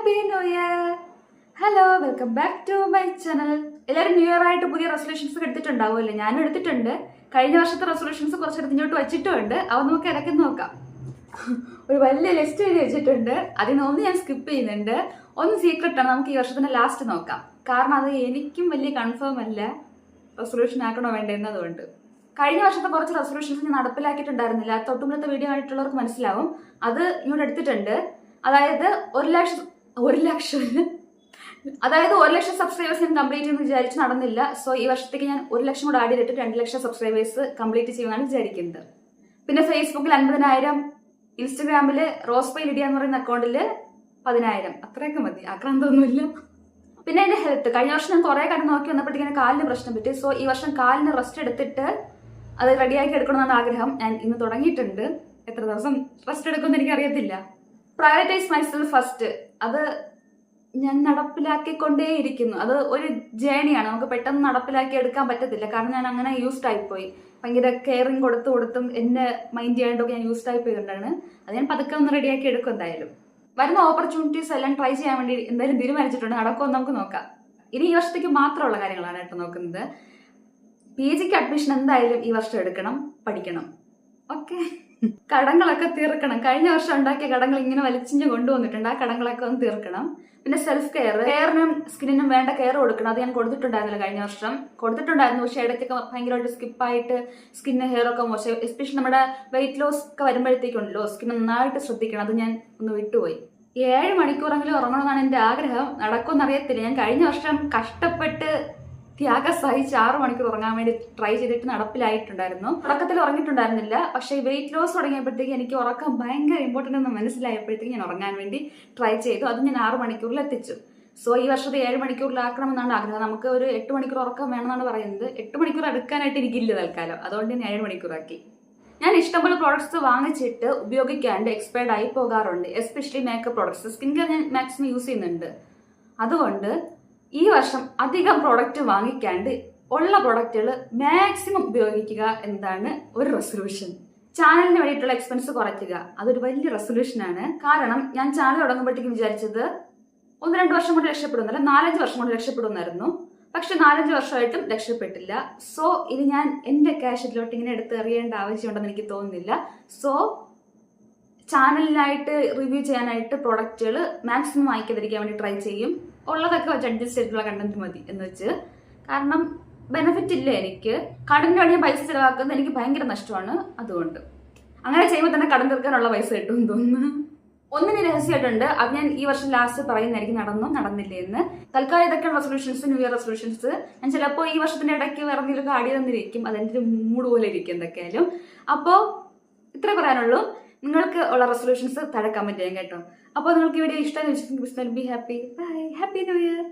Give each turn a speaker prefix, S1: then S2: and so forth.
S1: Happy new year hello welcome back to my channel എല്ലാവരും new year ആയിട്ട് പുതിയ resolutions എടുത്തിട്ടുണ്ടാവുമല്ലോ? ഞാനും എടുത്തിട്ടുണ്ട്. കഴിഞ്ഞ വർഷത്തെ റെസൊല്യൂഷൻസ് കുറച്ചെടുത്ത് ഇങ്ങോട്ട് വെച്ചിട്ടുണ്ട് അവ നമുക്ക് ഇടയ്ക്ക് നോക്കാം. ഒരു വലിയ ലിസ്റ്റ് എഴുതി വെച്ചിട്ടുണ്ട്. അതിൽ ഞാൻ സ്കിപ്പ് ചെയ്യുന്നുണ്ട്. ഒന്ന് സീക്രട്ട് ആണ്. നമുക്ക് ഈ വർഷത്തിന്റെ ലാസ്റ്റ് നോക്കാം. കാരണം അത് എനിക്കും വലിയ കൺഫേം അല്ല. റെസൊല്യൂഷൻ ആക്കണോ വേണ്ടേ എന്നതുകൊണ്ട് കഴിഞ്ഞ വർഷത്തെ കുറച്ച് റെസൊല്യൂഷൻസ് ഞാൻ നടപ്പിലാക്കിയിട്ടുണ്ടായിരുന്നില്ല. തൊട്ടുമുള്ളത്തെ വീഡിയോ ആയിട്ടുള്ളവർക്ക് മനസ്സിലാവും. അത് ഇങ്ങോട്ട് എടുത്തിട്ടുണ്ട്. അതായത് ഒരു ലക്ഷം ഒരു ലക്ഷം. അതായത് ഒരു ലക്ഷം സബ്സ്ക്രൈബേഴ്സ് ഞാൻ കംപ്ലീറ്റ് ചെയ്യുമെന്ന് വിചാരിച്ച് നടന്നില്ല. സോ ഈ വർഷത്തേക്ക് ഞാൻ ഒരു ലക്ഷം കൂടെ ആഡ് ചെയ്തിട്ട് രണ്ട് ലക്ഷം സബ്സ്ക്രൈബേഴ്സ് കംപ്ലീറ്റ് ചെയ്യുമെന്നാണ് വിചാരിക്കുന്നത്. പിന്നെ ഫേസ്ബുക്കിൽ അൻപതിനായിരം ഇൻസ്റ്റഗ്രാമിൽ റോസ് പൈ ലിഡിയ എന്ന് പറയുന്ന അക്കൗണ്ടിൽ പതിനായിരം. അത്രയൊക്കെ മതി. ആക്രാന്തൊന്നുമില്ല പിന്നെ എന്റെ ഹെൽത്ത് കഴിഞ്ഞ വർഷം ഞാൻ കുറേ കാര്യം നോക്കി വന്നപ്പോഴത്തേക്കും കാലിന് പ്രശ്നം പറ്റി. സോ ഈ വർഷം കാലിന് റെസ്റ്റ് എടുത്തിട്ട് അത് റെഡിയാക്കി എടുക്കണമെന്നാണ് ആഗ്രഹം. ഞാൻ ഇന്ന് തുടങ്ങിയിട്ടുണ്ട്. എത്ര ദിവസം റെസ്റ്റ് എടുക്കുമെന്ന് എനിക്ക് അറിയത്തില്ല പ്രയോറിറ്റൈസ് മൈസെൽഫ് ഫസ്റ്റ് അത് ഞാൻ നടപ്പിലാക്കിക്കൊണ്ടേയിരിക്കുന്നു. അത് ഒരു ജേണിയാണ്. നമുക്ക് പെട്ടെന്ന് നടപ്പിലാക്കി എടുക്കാൻ പറ്റത്തില്ല. കാരണം ഞാൻ അങ്ങനെ യൂസ്ഡ് ആയിപ്പോയി. ഭയങ്കര കെയറിങ് കൊടുത്ത് കൊടുത്തും എന്നെ മൈൻഡ് ചെയ്യാണ്ടൊക്കെ ഞാൻ യൂസ്ഡ് ആയി പോയതുകൊണ്ടാണ് അത് ഞാൻ പതുക്കെ ഒന്ന് റെഡിയാക്കി എടുക്കും എന്തായാലും. വരുന്ന ഓപ്പർച്യൂണിറ്റീസ് എല്ലാം ട്രൈ ചെയ്യാൻ വേണ്ടി എന്തായാലും തീരുമാനിച്ചിട്ടുണ്ട്. നടക്കുമെന്ന് നമുക്ക് നോക്കാം. ഇനി ഈ വർഷത്തേക്ക് മാത്രമുള്ള കാര്യങ്ങളാണ് കേട്ടോ നോക്കുന്നത്. പി ജിക്ക് അഡ്മിഷൻ എന്തായാലും ഈ വർഷം എടുക്കണം പഠിക്കണം. ഓക്കെ. കടങ്ങളൊക്കെ തീർക്കണം. കഴിഞ്ഞ വർഷം ഉണ്ടാക്കിയ കടങ്ങൾ ഇങ്ങനെ വലിച്ചിഞ്ഞ് കൊണ്ടുവന്നിട്ടുണ്ട്. ആ കടങ്ങളൊക്കെ ഒന്ന് തീർക്കണം. പിന്നെ സെൽഫ് കെയർ കെയറിനും സ്കിന്നിനും വേണ്ട കെയർ കൊടുക്കണം. അത് ഞാൻ കൊടുത്തിട്ടുണ്ടായിരുന്നില്ല കഴിഞ്ഞ വർഷം. കൊടുത്തിട്ടുണ്ടായിരുന്നു. പക്ഷേ ഇടയ്ക്കൊക്കെ ഭയങ്കരമായിട്ട് സ്കിപ്പായിട്ട് സ്കിന്ന് ഹെയർ ഒക്കെ മോശം. എസ്പെഷ്യലി നമ്മുടെ വെയിറ്റ് ലോസ് ഒക്കെ വരുമ്പോഴത്തേക്കുണ്ടല്ലോ സ്കിൻ നന്നായിട്ട് ശ്രദ്ധിക്കണം. അത് ഞാൻ ഒന്ന് വിട്ടുപോയി. ഏഴ് മണിക്കൂറെങ്കിലും ഉറങ്ങണമെന്നാണ് എന്റെ ആഗ്രഹം. നടക്കുമെന്നറിയത്തില്ല ഞാൻ കഴിഞ്ഞ വർഷം കഷ്ടപ്പെട്ട് ത്യാഗം സഹിച്ച് ആറ് മണിക്കൂർ ഉറങ്ങാൻ വേണ്ടി ട്രൈ ചെയ്തിട്ട് നടപ്പിലായിട്ടുണ്ടായിരുന്നു. തുടക്കത്തിൽ ഉറങ്ങിയിട്ടുണ്ടായിരുന്നില്ല. പക്ഷേ വെയിറ്റ് ലോസ് തുടങ്ങിയപ്പോഴത്തേക്ക് എനിക്ക് ഉറക്കം ഭയങ്കര ഇമ്പോർട്ടന്റ് എന്ന് മനസ്സിലായപ്പോഴത്തേക്ക് ഞാൻ ഉറങ്ങാൻ വേണ്ടി ട്രൈ ചെയ്തു. അത് ഞാൻ ആറ് മണിക്കൂറിൽ എത്തിച്ചു. സോ ഈ വർഷത്തെ ഏഴ് മണിക്കൂറിലാക്കണമെന്നാണ് ആഗ്രഹം. നമുക്ക് ഒരു എട്ട് മണിക്കൂർ ഉറക്കം വേണമെന്നാണ് പറയുന്നത്. എട്ട് മണിക്കൂർ എടുക്കാനായിട്ട് എനിക്കില്ല തൽക്കാലം. അതുകൊണ്ട് ഞാൻ ഏഴ് മണിക്കൂറാക്കി. ഞാൻ ഇഷ്ടംപോലെ പ്രോഡക്ട്സ് വാങ്ങിച്ചിട്ട് ഉപയോഗിക്കാണ്ട് എക്സ്പയർഡ് ആയി പോകാറുണ്ട്. Especially makeup products skin care ഞാൻ മാക്സിമം യൂസ് ചെയ്യുന്നുണ്ട്. അതുകൊണ്ട് ഈ വർഷം അധികം പ്രോഡക്റ്റ് വാങ്ങിക്കാണ്ട് ഉള്ള പ്രോഡക്റ്റുകൾ മാക്സിമം ഉപയോഗിക്കുക എന്നതാണ് ഒരു റെസൊല്യൂഷൻ ചാനലിന് വേണ്ടിയിട്ടുള്ള എക്സ്പെൻസ് കുറയ്ക്കുക അതൊരു വലിയ റെസൊല്യൂഷനാണ് കാരണം ഞാൻ ചാനൽ തുടങ്ങുമ്പോഴത്തേക്കും വിചാരിച്ചത് ഒന്ന് രണ്ട് വർഷം കൊണ്ട് രക്ഷപ്പെടുന്നില്ല നാലഞ്ച് വർഷം കൊണ്ട് രക്ഷപ്പെടുന്നായിരുന്നു പക്ഷെ നാലഞ്ച് വർഷമായിട്ടും രക്ഷപ്പെട്ടില്ല. സോ ഇത് ഞാൻ എന്റെ ക്യാഷ് ഇതിലോട്ട് ഇങ്ങനെ എടുത്ത് എറിയേണ്ട ആവശ്യമുണ്ടെന്ന് എനിക്ക് തോന്നുന്നില്ല. സോ ചാനലിനായിട്ട് റിവ്യൂ ചെയ്യാനായിട്ട് പ്രോഡക്റ്റുകൾ മാക്സിമം വാങ്ങിക്കാതിരിക്കാൻ വേണ്ടി ട്രൈ ചെയ്യും. ഉള്ളതൊക്കെ വെച്ച് അഡ്ജസ്റ്റ് ചെയ്തിട്ടുള്ള കണ്ടന്റ് മതി എന്ന് വെച്ച്. കാരണം ബെനിഫിറ്റ് ഇല്ല എനിക്ക്? കടലിന് വേണ്ടി ഞാൻ പൈസ ചിലവാക്കുന്നത് എനിക്ക് ഭയങ്കര നഷ്ടമാണ് അതുകൊണ്ട്. അങ്ങനെ ചെയ്യുമ്പോൾ തന്നെ കടം തീർക്കാനുള്ള പൈസ കിട്ടും തോന്നുന്നു. ഒന്നിന് രഹസ്യമായിട്ടുണ്ട്. അത് ഞാൻ ഈ വർഷം ലാസ്റ്റ് പറയുന്നതായിരിക്കും നടന്നു നടന്നില്ല എന്ന്. തൽക്കാലം ഇതൊക്കെയാണ് റെസൊല്യൂഷൻസ് ന്യൂ ഇയർ റെസൊല്യൂഷൻസ് ഞാൻ ചിലപ്പോൾ ഈ വർഷത്തിന്റെ ഇടയ്ക്ക് വേറെ എന്തെങ്കിലും ആടി തന്നിരിക്കും. അതെന്റെ ഒരു മൂഡ് പോലെ ഇരിക്കും എന്തൊക്കെയായാലും. അപ്പോൾ ഇത്ര പറയാനുള്ളൂ. നിങ്ങൾക്ക് ഉള്ള റെസൊല്യൂഷൻസ് താഴെ കമന്റ് ചെയ്യാൻ കേട്ടോ. അപ്പോൾ നിങ്ങൾക്ക് വീഡിയോ വെച്ചിട്ടുണ്ടെങ്കിൽ be happy bye happy new year